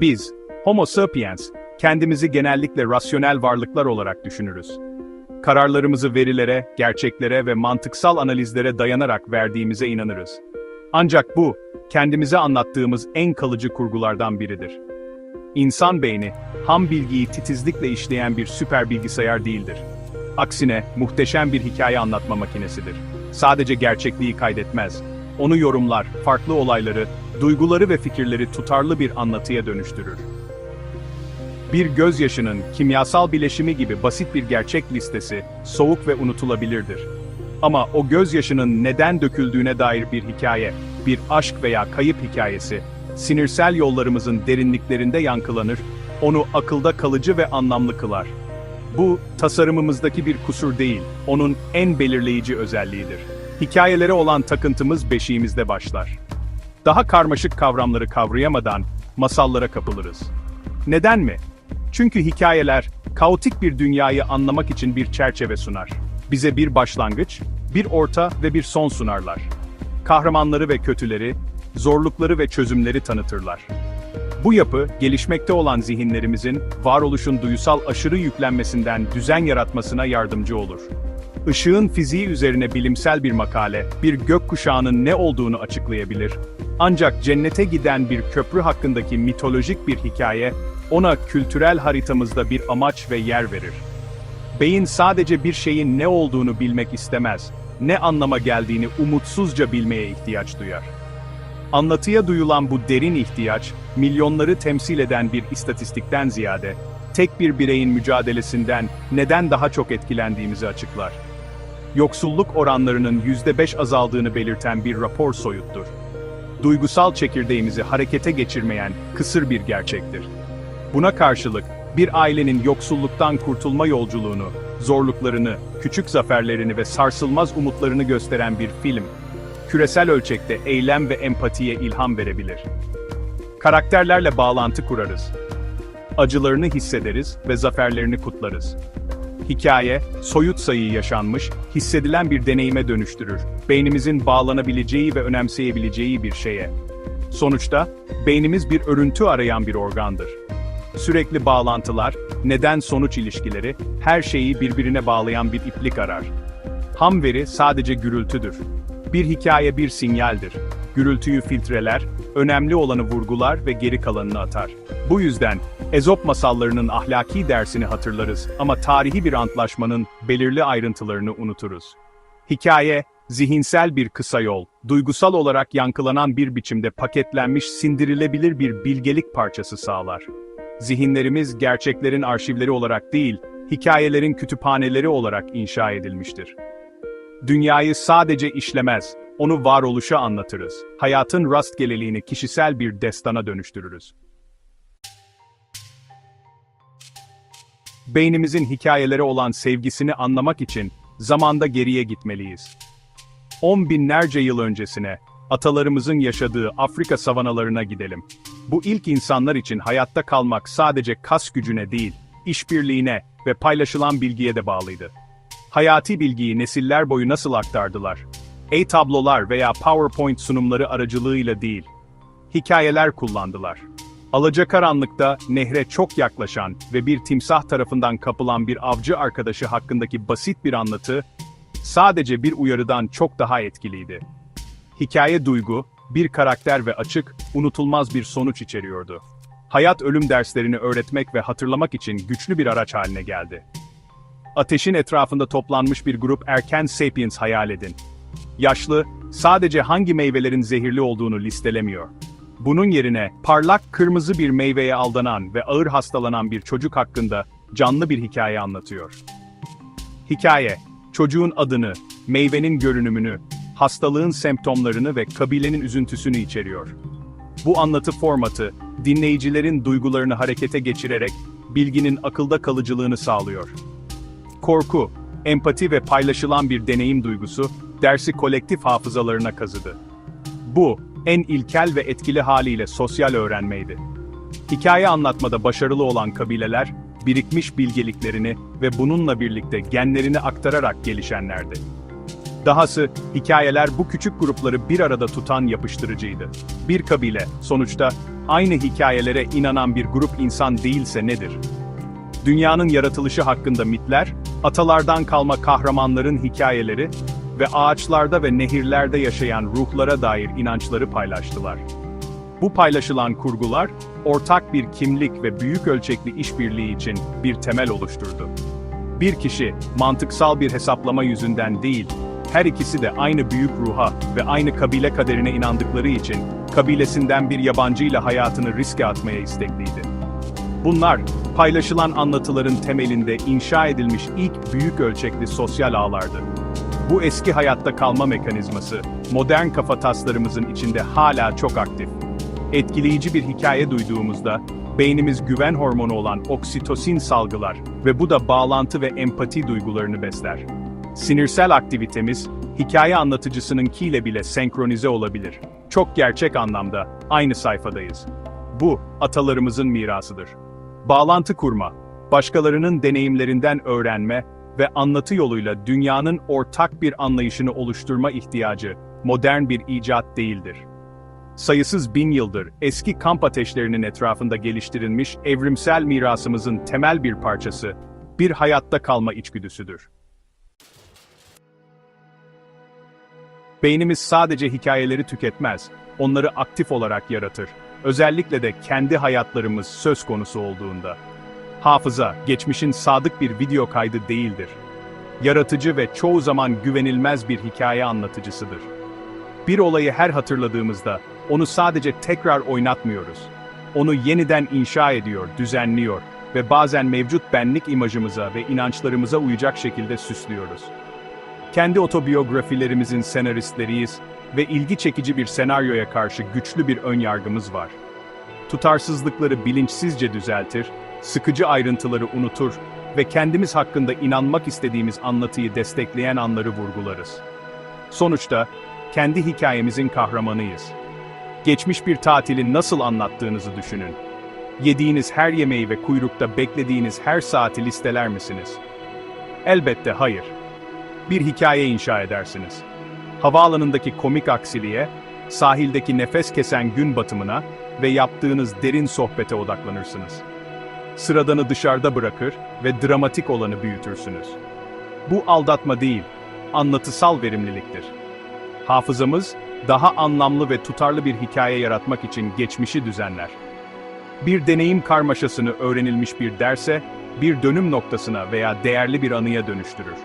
Biz, Homo sapiens, kendimizi genellikle rasyonel varlıklar olarak düşünürüz. Kararlarımızı verilere, gerçeklere ve mantıksal analizlere dayanarak verdiğimize inanırız. Ancak bu, kendimize anlattığımız en kalıcı kurgulardan biridir. İnsan beyni, ham bilgiyi titizlikle işleyen bir süper bilgisayar değildir. Aksine, muhteşem bir hikaye anlatma makinesidir. Sadece gerçekliği kaydetmez. Onu yorumlar, farklı olayları, duyguları ve fikirleri tutarlı bir anlatıya dönüştürür. Bir gözyaşının kimyasal bileşimi gibi basit bir gerçek listesi, soğuk ve unutulabilirdir. Ama o gözyaşının neden döküldüğüne dair bir hikaye, bir aşk veya kayıp hikayesi, sinirsel yollarımızın derinliklerinde yankılanır, onu akılda kalıcı ve anlamlı kılar. Bu, tasarımımızdaki bir kusur değil, onun en belirleyici özelliğidir. Hikayelere olan takıntımız beşiğimizde başlar. Daha karmaşık kavramları kavrayamadan masallara kapılırız. Neden mi? Çünkü hikayeler, kaotik bir dünyayı anlamak için bir çerçeve sunar. Bize bir başlangıç, bir orta ve bir son sunarlar. Kahramanları ve kötüleri, zorlukları ve çözümleri tanıtırlar. Bu yapı, gelişmekte olan zihinlerimizin, varoluşun duyusal aşırı yüklenmesinden düzen yaratmasına yardımcı olur. Işığın fiziği üzerine bilimsel bir makale, bir gökkuşağının ne olduğunu açıklayabilir. Ancak cennete giden bir köprü hakkındaki mitolojik bir hikaye, ona kültürel haritamızda bir amaç ve yer verir. Beyin sadece bir şeyin ne olduğunu bilmek istemez, ne anlama geldiğini umutsuzca bilmeye ihtiyaç duyar. Anlatıya duyulan bu derin ihtiyaç, milyonları temsil eden bir istatistikten ziyade, tek bir bireyin mücadelesinden neden daha çok etkilendiğimizi açıklar. Yoksulluk oranlarının %5 azaldığını belirten bir rapor soyuttur. Duygusal çekirdeğimizi harekete geçirmeyen kısır bir gerçektir. Buna karşılık, bir ailenin yoksulluktan kurtulma yolculuğunu, zorluklarını, küçük zaferlerini ve sarsılmaz umutlarını gösteren bir film, küresel ölçekte eylem ve empatiye ilham verebilir. Karakterlerle bağlantı kurarız. Acılarını hissederiz ve zaferlerini kutlarız. Hikaye, soyut sayı yaşanmış, hissedilen bir deneyime dönüştürür. Beynimizin bağlanabileceği ve önemseyebileceği bir şeye. Sonuçta, beynimiz bir örüntü arayan bir organdır. Sürekli bağlantılar, neden-sonuç ilişkileri, her şeyi birbirine bağlayan bir iplik arar. Ham veri sadece gürültüdür. Bir hikaye bir sinyaldir. Gürültüyü filtreler, önemli olanı vurgular ve geri kalanını atar. Bu yüzden, Ezop masallarının ahlaki dersini hatırlarız ama tarihi bir antlaşmanın belirli ayrıntılarını unuturuz. Hikaye, zihinsel bir kısa yol, duygusal olarak yankılanan bir biçimde paketlenmiş sindirilebilir bir bilgelik parçası sağlar. Zihinlerimiz gerçeklerin arşivleri olarak değil, hikayelerin kütüphaneleri olarak inşa edilmiştir. Dünyayı sadece işlemez, onu varoluşa anlatırız. Hayatın rastgeleliğini kişisel bir destana dönüştürürüz. Beynimizin hikayelere olan sevgisini anlamak için zamanda geriye gitmeliyiz. On binlerce yıl öncesine, atalarımızın yaşadığı Afrika savanalarına gidelim. Bu ilk insanlar için hayatta kalmak sadece kas gücüne değil, işbirliğine ve paylaşılan bilgiye de bağlıydı. Hayati bilgiyi nesiller boyu nasıl aktardılar? E-tablolar veya PowerPoint sunumları aracılığıyla değil, hikayeler kullandılar. Alacakaranlıkta nehre çok yaklaşan ve bir timsah tarafından kapılan bir avcı arkadaşı hakkındaki basit bir anlatı, sadece bir uyarıdan çok daha etkiliydi. Hikaye duygu, bir karakter ve açık, unutulmaz bir sonuç içeriyordu. Hayat ölüm derslerini öğretmek ve hatırlamak için güçlü bir araç haline geldi. Ateşin etrafında toplanmış bir grup erken sapiens hayal edin. Yaşlı, sadece hangi meyvelerin zehirli olduğunu listelemiyor. Bunun yerine parlak kırmızı bir meyveye aldanan ve ağır hastalanan bir çocuk hakkında canlı bir hikaye anlatıyor. Hikaye, çocuğun adını, meyvenin görünümünü, hastalığın semptomlarını ve kabilenin üzüntüsünü içeriyor. Bu anlatı formatı, dinleyicilerin duygularını harekete geçirerek bilginin akılda kalıcılığını sağlıyor. Korku, empati ve paylaşılan bir deneyim duygusu, dersi kolektif hafızalarına kazıdı. Bu, en ilkel ve etkili haliyle sosyal öğrenmeydi. Hikaye anlatmada başarılı olan kabileler, birikmiş bilgeliklerini ve bununla birlikte genlerini aktararak gelişenlerdi. Dahası, hikayeler bu küçük grupları bir arada tutan yapıştırıcıydı. Bir kabile, sonuçta, aynı hikayelere inanan bir grup insan değilse nedir? Dünyanın yaratılışı hakkında mitler, atalardan kalma kahramanların hikayeleri ve ağaçlarda ve nehirlerde yaşayan ruhlara dair inançları paylaştılar. Bu paylaşılan kurgular, ortak bir kimlik ve büyük ölçekli işbirliği için bir temel oluşturdu. Bir kişi, mantıksal bir hesaplama yüzünden değil, her ikisi de aynı büyük ruha ve aynı kabile kaderine inandıkları için, kabilesinden bir yabancıyla hayatını riske atmaya istekliydi. Bunlar, paylaşılan anlatıların temelinde inşa edilmiş ilk büyük ölçekli sosyal ağlardı. Bu eski hayatta kalma mekanizması, modern kafa taslarımızın içinde hala çok aktif. Etkileyici bir hikaye duyduğumuzda, beynimiz güven hormonu olan oksitosin salgılar ve bu da bağlantı ve empati duygularını besler. Sinirsel aktivitemiz, hikaye anlatıcısınınkiyle bile senkronize olabilir. Çok gerçek anlamda, aynı sayfadayız. Bu, atalarımızın mirasıdır. Bağlantı kurma, başkalarının deneyimlerinden öğrenme ve anlatı yoluyla dünyanın ortak bir anlayışını oluşturma ihtiyacı, modern bir icat değildir. Sayısız bin yıldır eski kamp ateşlerinin etrafında geliştirilmiş evrimsel mirasımızın temel bir parçası, bir hayatta kalma içgüdüsüdür. Beynimiz sadece hikayeleri tüketmez, onları aktif olarak yaratır. Özellikle de kendi hayatlarımız söz konusu olduğunda. Hafıza, geçmişin sadık bir video kaydı değildir. Yaratıcı ve çoğu zaman güvenilmez bir hikaye anlatıcısıdır. Bir olayı her hatırladığımızda, onu sadece tekrar oynatmıyoruz. Onu yeniden inşa ediyor, düzenliyor ve bazen mevcut benlik imajımıza ve inançlarımıza uyacak şekilde süslüyoruz. Kendi otobiyografilerimizin senaristleriyiz ve ilgi çekici bir senaryoya karşı güçlü bir önyargımız var. Tutarsızlıkları bilinçsizce düzeltir, sıkıcı ayrıntıları unutur ve kendimiz hakkında inanmak istediğimiz anlatıyı destekleyen anları vurgularız. Sonuçta, kendi hikayemizin kahramanıyız. Geçmiş bir tatili nasıl anlattığınızı düşünün. Yediğiniz her yemeği ve kuyrukta beklediğiniz her saati listeler misiniz? Elbette hayır. Bir hikaye inşa edersiniz. Havaalanındaki komik aksiliğe, sahildeki nefes kesen gün batımına ve yaptığınız derin sohbete odaklanırsınız. Sıradanı dışarıda bırakır ve dramatik olanı büyütürsünüz. Bu aldatma değil, anlatısal verimliliktir. Hafızamız, daha anlamlı ve tutarlı bir hikaye yaratmak için geçmişi düzenler. Bir deneyim karmaşasını öğrenilmiş bir derse, bir dönüm noktasına veya değerli bir anıya dönüştürür.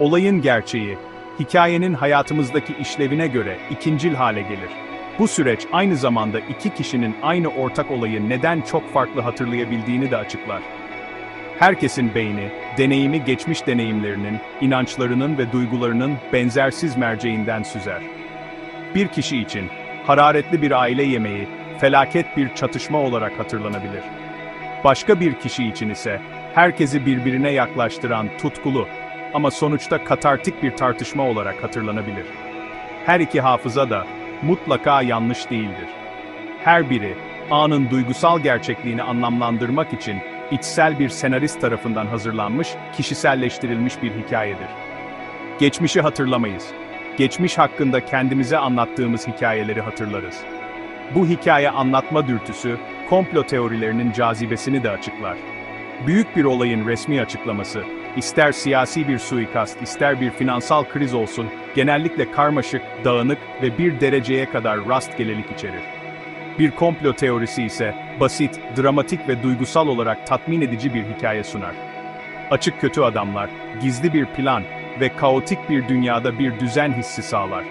Olayın gerçeği, hikayenin hayatımızdaki işlevine göre ikincil hale gelir. Bu süreç aynı zamanda iki kişinin aynı ortak olayı neden çok farklı hatırlayabildiğini de açıklar. Herkesin beyni, deneyimi geçmiş deneyimlerinin, inançlarının ve duygularının benzersiz merceğinden süzer. Bir kişi için, hararetli bir aile yemeği, felaket bir çatışma olarak hatırlanabilir. Başka bir kişi için ise, herkesi birbirine yaklaştıran tutkulu ama sonuçta katartik bir tartışma olarak hatırlanabilir. Her iki hafıza da mutlaka yanlış değildir. Her biri, anın duygusal gerçekliğini anlamlandırmak için içsel bir senarist tarafından hazırlanmış, kişiselleştirilmiş bir hikayedir. Geçmişi hatırlamayız. Geçmiş hakkında kendimize anlattığımız hikayeleri hatırlarız. Bu hikaye anlatma dürtüsü, komplo teorilerinin cazibesini de açıklar. Büyük bir olayın resmi açıklaması, ister siyasi bir suikast, ister bir finansal kriz olsun, genellikle karmaşık, dağınık ve bir dereceye kadar rastgelelik içerir. Bir komplo teorisi ise basit, dramatik ve duygusal olarak tatmin edici bir hikaye sunar. Açık kötü adamlar, gizli bir plan ve kaotik bir dünyada bir düzen hissi sağlar.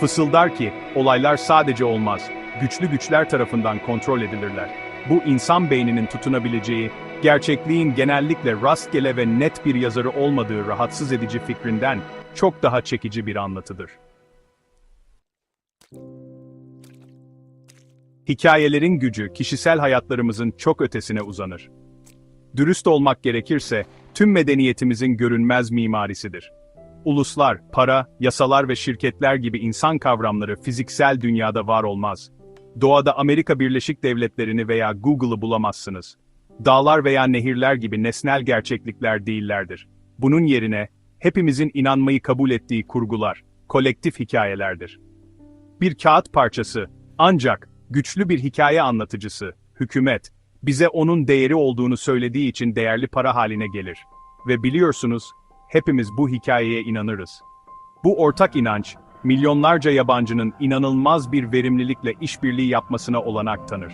Fısıldar ki, olaylar sadece olmaz, güçlü güçler tarafından kontrol edilirler. Bu insan beyninin tutunabileceği, gerçekliğin genellikle rastgele ve net bir yazarı olmadığı rahatsız edici fikrinden çok daha çekici bir anlatıdır. Hikayelerin gücü kişisel hayatlarımızın çok ötesine uzanır. Dürüst olmak gerekirse, tüm medeniyetimizin görünmez mimarisidir. Uluslar, para, yasalar ve şirketler gibi insan kavramları fiziksel dünyada var olmaz. Doğada Amerika Birleşik Devletleri'ni veya Google'ı bulamazsınız. Dağlar veya nehirler gibi nesnel gerçeklikler değillerdir. Bunun yerine, hepimizin inanmayı kabul ettiği kurgular, kolektif hikayelerdir. Bir kağıt parçası, ancak Güçlü bir hikaye anlatıcısı, hükümet, bize onun değeri olduğunu söylediği için değerli para haline gelir. Ve biliyorsunuz, hepimiz bu hikayeye inanırız. Bu ortak inanç, milyonlarca yabancının inanılmaz bir verimlilikle işbirliği yapmasına olanak tanır.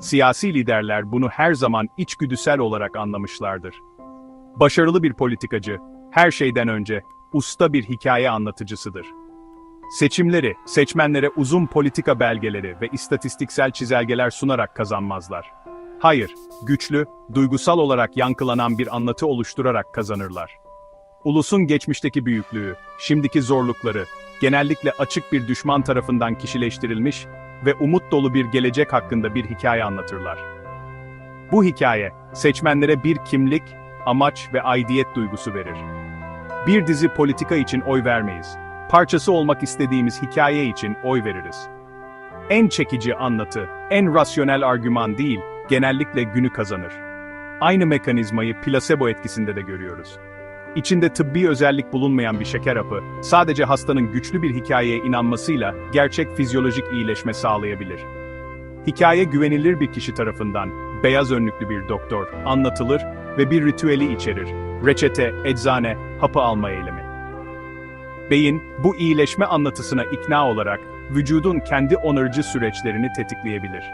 Siyasi liderler bunu her zaman içgüdüsel olarak anlamışlardır. Başarılı bir politikacı, her şeyden önce, usta bir hikaye anlatıcısıdır. Seçimleri, seçmenlere uzun politika belgeleri ve istatistiksel çizelgeler sunarak kazanmazlar. Hayır, güçlü, duygusal olarak yankılanan bir anlatı oluşturarak kazanırlar. Ulusun geçmişteki büyüklüğü, şimdiki zorlukları, genellikle açık bir düşman tarafından kişileştirilmiş ve umut dolu bir gelecek hakkında bir hikaye anlatırlar. Bu hikaye, seçmenlere bir kimlik, amaç ve aidiyet duygusu verir. Bir dizi politika için oy vermeyiz. Parçası olmak istediğimiz hikaye için oy veririz. En çekici anlatı, en rasyonel argüman değil, genellikle günü kazanır. Aynı mekanizmayı plasebo etkisinde de görüyoruz. İçinde tıbbi özellik bulunmayan bir şeker hapı, sadece hastanın güçlü bir hikayeye inanmasıyla gerçek fizyolojik iyileşme sağlayabilir. Hikaye güvenilir bir kişi tarafından, beyaz önlüklü bir doktor, anlatılır ve bir ritüeli içerir. Reçete, eczane, hapı alma eylemi. Beyin, bu iyileşme anlatısına ikna olarak, vücudun kendi onarıcı süreçlerini tetikleyebilir.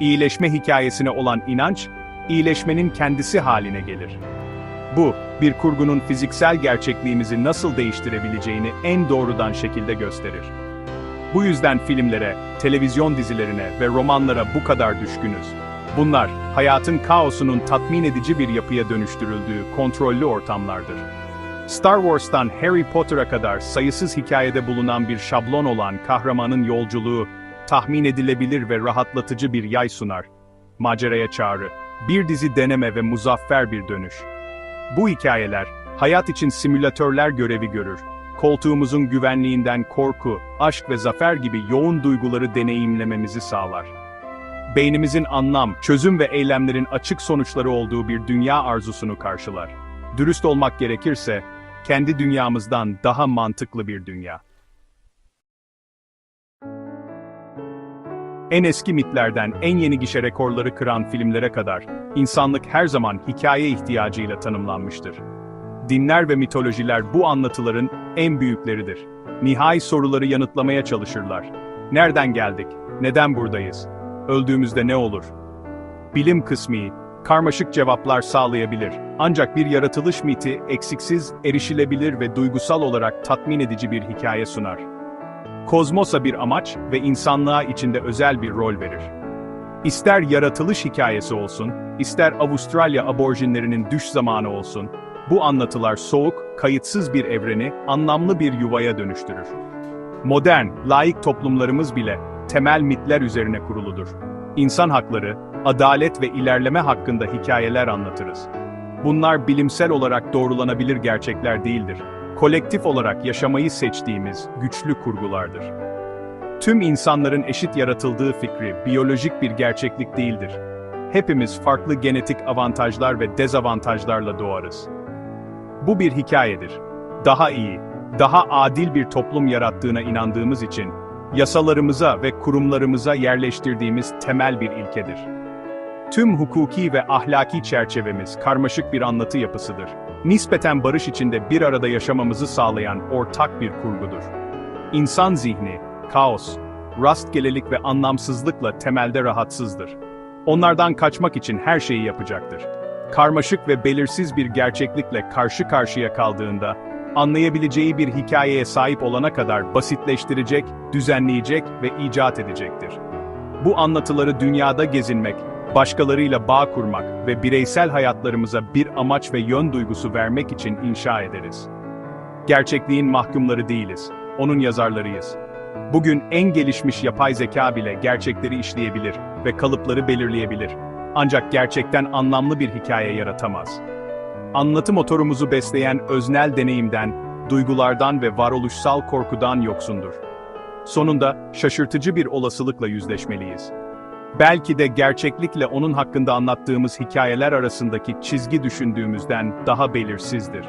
İyileşme hikayesine olan inanç, iyileşmenin kendisi haline gelir. Bu, bir kurgunun fiziksel gerçekliğimizi nasıl değiştirebileceğini en doğrudan şekilde gösterir. Bu yüzden filmlere, televizyon dizilerine ve romanlara bu kadar düşkünüz. Bunlar, hayatın kaosunun tatmin edici bir yapıya dönüştürüldüğü kontrollü ortamlardır. Star Wars'tan Harry Potter'a kadar sayısız hikayede bulunan bir şablon olan kahramanın yolculuğu, tahmin edilebilir ve rahatlatıcı bir yay sunar. Maceraya çağrı, bir dizi deneme ve muzaffer bir dönüş. Bu hikayeler, hayat için simülatörler görevi görür. Koltuğumuzun güvenliğinden korku, aşk ve zafer gibi yoğun duyguları deneyimlememizi sağlar. Beynimizin anlam, çözüm ve eylemlerin açık sonuçları olduğu bir dünya arzusunu karşılar. Dürüst olmak gerekirse, kendi dünyamızdan daha mantıklı bir dünya. En eski mitlerden en yeni gişe rekorları kıran filmlere kadar, insanlık her zaman hikaye ihtiyacıyla tanımlanmıştır. Dinler ve mitolojiler bu anlatıların en büyükleridir. Nihai soruları yanıtlamaya çalışırlar. Nereden geldik? Neden buradayız? Öldüğümüzde ne olur? Bilim kısmı, karmaşık cevaplar sağlayabilir. Ancak bir yaratılış miti eksiksiz, erişilebilir ve duygusal olarak tatmin edici bir hikaye sunar. Kozmosa bir amaç ve insanlığa içinde özel bir rol verir. İster yaratılış hikayesi olsun, ister Avustralya aborjinlerinin düş zamanı olsun, bu anlatılar soğuk, kayıtsız bir evreni anlamlı bir yuvaya dönüştürür. Modern, laik toplumlarımız bile temel mitler üzerine kuruludur. İnsan hakları, adalet ve ilerleme hakkında hikayeler anlatırız. Bunlar bilimsel olarak doğrulanabilir gerçekler değildir. Kolektif olarak yaşamayı seçtiğimiz güçlü kurgulardır. Tüm insanların eşit yaratıldığı fikri biyolojik bir gerçeklik değildir. Hepimiz farklı genetik avantajlar ve dezavantajlarla doğarız. Bu bir hikayedir. Daha iyi, daha adil bir toplum yarattığına inandığımız için, yasalarımıza ve kurumlarımıza yerleştirdiğimiz temel bir ilkedir. Tüm hukuki ve ahlaki çerçevemiz karmaşık bir anlatı yapısıdır. Nispeten barış içinde bir arada yaşamamızı sağlayan ortak bir kurgudur. İnsan zihni, kaos, rastgelelik ve anlamsızlıkla temelde rahatsızdır. Onlardan kaçmak için her şeyi yapacaktır. Karmaşık ve belirsiz bir gerçeklikle karşı karşıya kaldığında, anlayabileceği bir hikayeye sahip olana kadar basitleştirecek, düzenleyecek ve icat edecektir. Bu anlatıları dünyada gezinmek, başkalarıyla bağ kurmak ve bireysel hayatlarımıza bir amaç ve yön duygusu vermek için inşa ederiz. Gerçekliğin mahkumları değiliz, onun yazarlarıyız. Bugün en gelişmiş yapay zeka bile gerçekleri işleyebilir ve kalıpları belirleyebilir. Ancak gerçekten anlamlı bir hikaye yaratamaz. Anlatı motorumuzu besleyen öznel deneyimden, duygulardan ve varoluşsal korkudan yoksundur. Sonunda şaşırtıcı bir olasılıkla yüzleşmeliyiz. Belki de gerçeklikle onun hakkında anlattığımız hikayeler arasındaki çizgi düşündüğümüzden daha belirsizdir.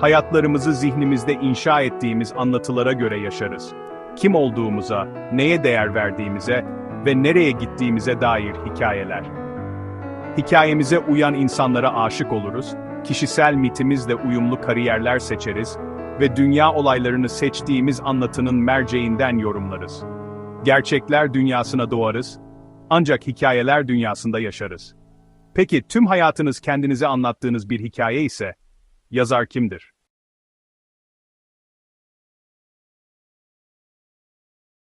Hayatlarımızı zihnimizde inşa ettiğimiz anlatılara göre yaşarız. kim olduğumuza, neye değer verdiğimize ve nereye gittiğimize dair hikayeler. Hikayemize uyan insanlara aşık oluruz, kişisel mitimizle uyumlu kariyerler seçeriz ve dünya olaylarını seçtiğimiz anlatının merceğinden yorumlarız. Gerçekler dünyasına doğarız, ancak hikayeler dünyasında yaşarız. Peki tüm hayatınız kendinize anlattığınız bir hikaye ise, yazar kimdir?